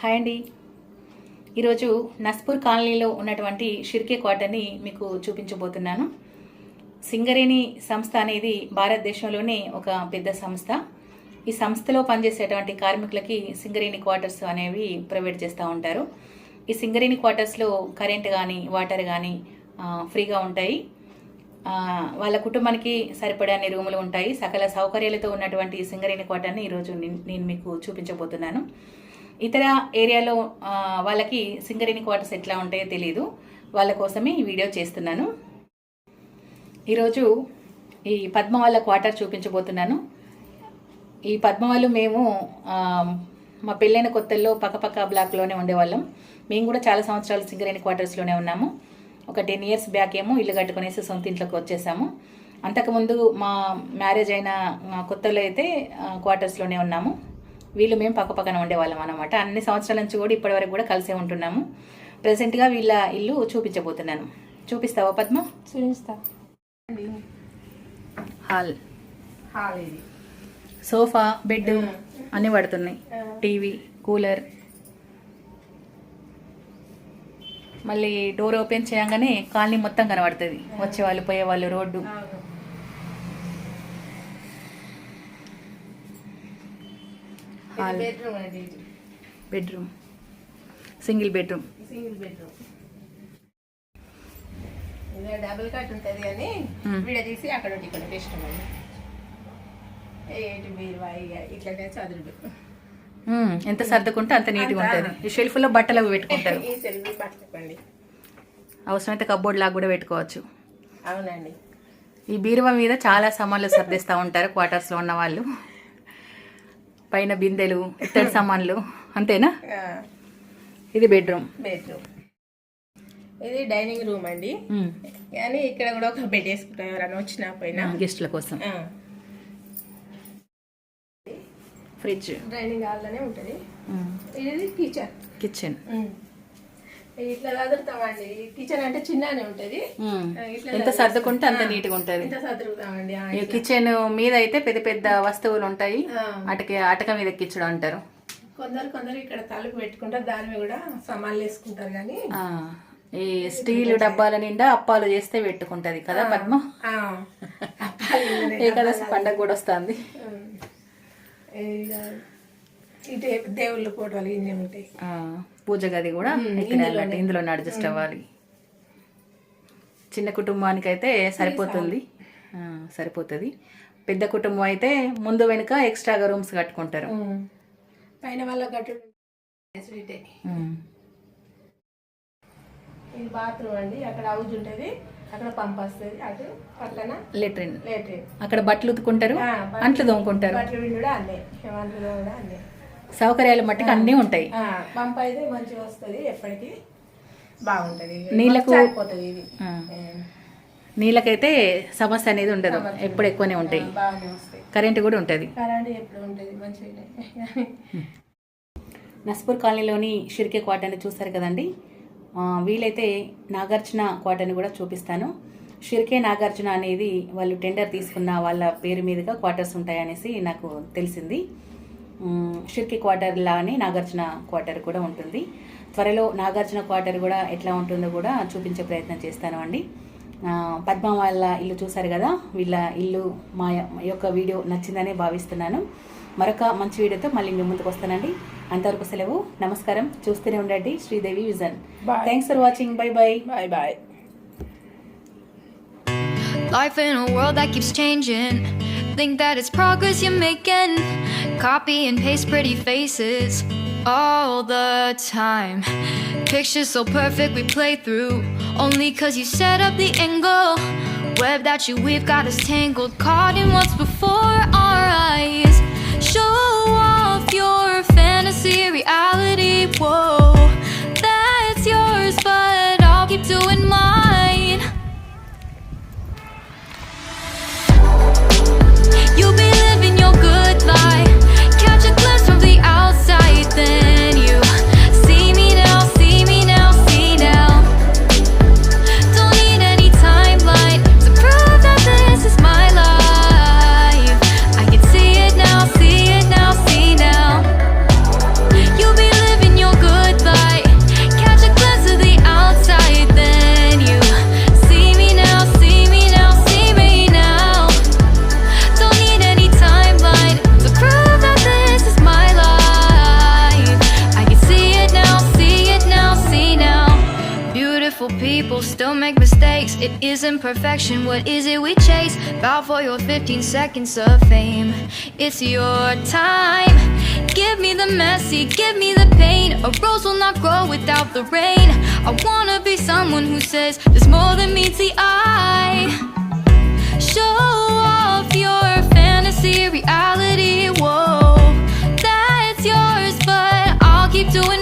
Hi అండి. ఈరోజు నస్పూర్ కాలనీలో ఉన్నటువంటి షిర్కే క్వార్టర్ని మీకు చూపించబోతున్నాను. సింగరేణి సంస్థ అనేది భారతదేశంలోనే ఒక పెద్ద సంస్థ. ఈ సంస్థలో పనిచేసేటువంటి కార్మికులకి సింగరేణి క్వార్టర్స్ అనేవి ప్రొవైడ్ చేస్తూ ఉంటారు. ఈ సింగరేణి క్వార్టర్స్లో కరెంట్ కానీ వాటర్ కానీ ఫ్రీగా ఉంటాయి. వాళ్ళ కుటుంబానికి సరిపడే అన్ని రూములు ఉంటాయి. సకల సౌకర్యాలతో ఉన్నటువంటి సింగరేణి క్వార్టర్ని ఈరోజు నేను మీకు చూపించబోతున్నాను. ఇతర ఏరియాలో వాళ్ళకి సింగరేణి క్వార్టర్స్ ఎట్లా ఉంటాయో తెలియదు వాళ్ళ కోసమే ఈ వీడియో చేస్తున్నాను. ఈరోజు ఈ పద్మ వాళ్ళ క్వార్టర్ చూపించబోతున్నాను. ఈ పద్మ వాళ్ళు మేము మా పెళ్ళైన కొత్తల్లో పక్కపక్క బ్లాక్లోనే ఉండేవాళ్ళం. మేము కూడా చాలా సంవత్సరాలు సింగరేణి క్వార్టర్స్లోనే ఉన్నాము. ఒక టెన్ ఇయర్స్ బ్యాక్ ఏమో ఇల్లు కట్టుకునేసి సొంత ఇంట్లోకి వచ్చేసాము. అంతకుముందు మా మ్యారేజ్ అయిన కొత్తలో అయితే క్వార్టర్స్లోనే ఉన్నాము. వీళ్ళు మేము పక్క పక్కన ఉండేవాళ్ళం అనమాట అన్ని సంవత్సరాల నుంచి కూడా ఇప్పటివరకు కూడా కలిసే ఉంటున్నాము. ప్రజెంట్గా వీళ్ళ ఇల్లు చూపించబోతున్నాను. చూపిస్తావా పద్మ? చూపిస్తా. హాల్. హాల్ ఇది. సోఫా బెడ్ అన్నీ పడుతున్నాయి. TV cooler. మళ్ళీ డోర్ ఓపెన్ చేయగానే కాలనీ మొత్తం కనబడుతుంది. వచ్చేవాళ్ళు పోయేవాళ్ళు road. Hall. Bedroom single bedroom. Single bedroom. Double cot ఉంటుంది కానీ మ్మ్. వీడ తీసి అక్కడ ఇక్కడ ఇష్టం అండి ఇట్లనే. ఎంత సర్దుకుంటే అంత నీట్గా ఉంటుంది. ఈ షెల్ఫ్లో బట్టలు అవి పెట్టుకుంటారు అవసరమైతే కబోర్డ్ లాగా కూడా పెట్టుకోవచ్చు. అవునండి. ఈ బీరువా మీద చాలా సామాన్లు సర్దిస్తూ ఉంటారు క్వార్టర్స్లో ఉన్న వాళ్ళు. పైన బిందెలు ఇత్తడి సామాన్లు అంతేనా? ఇది బెడ్రూమ్. బెడ్రూమ్. ఇది డైనింగ్ రూమ్ అండి. కానీ ఇక్కడ కూడా ఒక బెడ్ వేసుకుంటాం ఎవరైనా వచ్చినా పోయినా. గెస్ట్ల కోసం. ఫ్రిడ్జ్. డైనింగ్ హాల్లోనే ఉంటుంది. ఇది కిచెన్. కిచెన్ ఇట్లా చదువుతామండి కిచెన్ అంటే చిన్ననే ఉంటది. ఎంత సర్దుకుంటే అంత ఉంటుంది. చదువుతామండి ఆ, ఈ కిచెన్ మీద అయితే పెద్ద పెద్ద వస్తువులు ఉంటాయి. అటక అటక మీద ఎక్కించడం అంటారు. కొందరు కొందరు ఇక్కడ తలుపు పెట్టుకుంటారు. దాని మీద కూడా సమాన్లు వేసుకుంటారు కానీ. ఈ స్టీల్ డబ్బాల నిండా అప్పాలు చేస్తే పెట్టుకుంటది కదా పద్మ. ఏకాదశి పండగ కూడా వస్తుంది. ఉమ్. ఇక ఈ దే- దేవుళ్ళ ఫోటోలు ఇన్ని ఉంటాయి. పూజ గది కూడా ఇక్కడ ఇందులోనే. అడ్జస్ట్ అవ్వాలి. చిన్న కుటుంబానికి అయితే సరిపోతుంది. సరిపోతుంది. పెద్ద కుటుంబం అయితే ముందు వెనుక ఎక్స్ట్రాగా రూమ్స్ కట్టుకుంటారు. పైన వాళ్ళ. ఇది బాత్రూమ్ అండి. అక్కడ హౌజ్ ఉంటుంది. అక్కడ పంప్ వస్తుంది. అటు పక్కన లెట్రిన్ లేట్రిన్ అక్కడ బట్టలు ఉతుకుంటారు అంట్లు తోముకుంటారు. బట్టలు కూడా అన్నీ. వంటలు కూడా అన్నీ. సౌకర్యాలు మట్టుకు అన్నీ ఉంటాయి. ఆ, పంప్ అయితే మంచిగా వస్తుంది ఎప్పటికీ బాగుంటుంది. నీళ్ళకు- నీళ్ళకైతే సమస్య అనేది ఉండదు ఎప్పుడు ఎక్కువనే ఉంటాయి. కరెంట్ కూడా ఉంటుంది. నస్పూర్ కాలనీలోని షిర్కే క్వార్టర్ని చూస్తారు కదండి. వీలైతే నాగార్జున క్వార్టర్ని కూడా చూపిస్తాను. షిర్కే నాగార్జున అనేది వాళ్ళు టెండర్ తీసుకున్న వాళ్ళ పేరు మీదుగా క్వార్టర్స్ ఉంటాయనేసి నాకు తెలిసింది. షిర్కే క్వార్టర్ లానే నాగార్జున క్వార్టర్ కూడా ఉంటుంది. త్వరలో నాగార్జున క్వార్టర్ కూడా ఎట్లా ఉంటుందో కూడా చూపించే ప్రయత్నం చేస్తాను అండి. ఆ, పద్మ వాళ్ళ ఇల్లు చూసారు కదా? వీళ్ళ ఇల్లు మా యొక్క వీడియో నచ్చిందనే భావిస్తున్నాను. మరొక మంచి వీడియోతో మళ్ళీ మీ ముందుకు వస్తానండి. అంతవరకు సెలవు. నమస్కారం. చూస్తూనే ఉండండి. Sridevi vision. Thanks for watching bye bye bye bye Life in a world that keeps changing. Think that it's progress you're making. Copy and paste pretty faces all the time. Pictures so perfect we play through. Only cause you set up the angle. Web that you weave got us tangled. Caught in what's before our eyes. It isn't perfection, what is it we chase? Bow for your 15 seconds of fame. It's your time. Give me the messy, give me the pain. A rose will not grow without the rain. I wanna be someone who says there's more than meets the eye. Show off your fantasy, reality. Whoa, that's yours, but I'll keep doing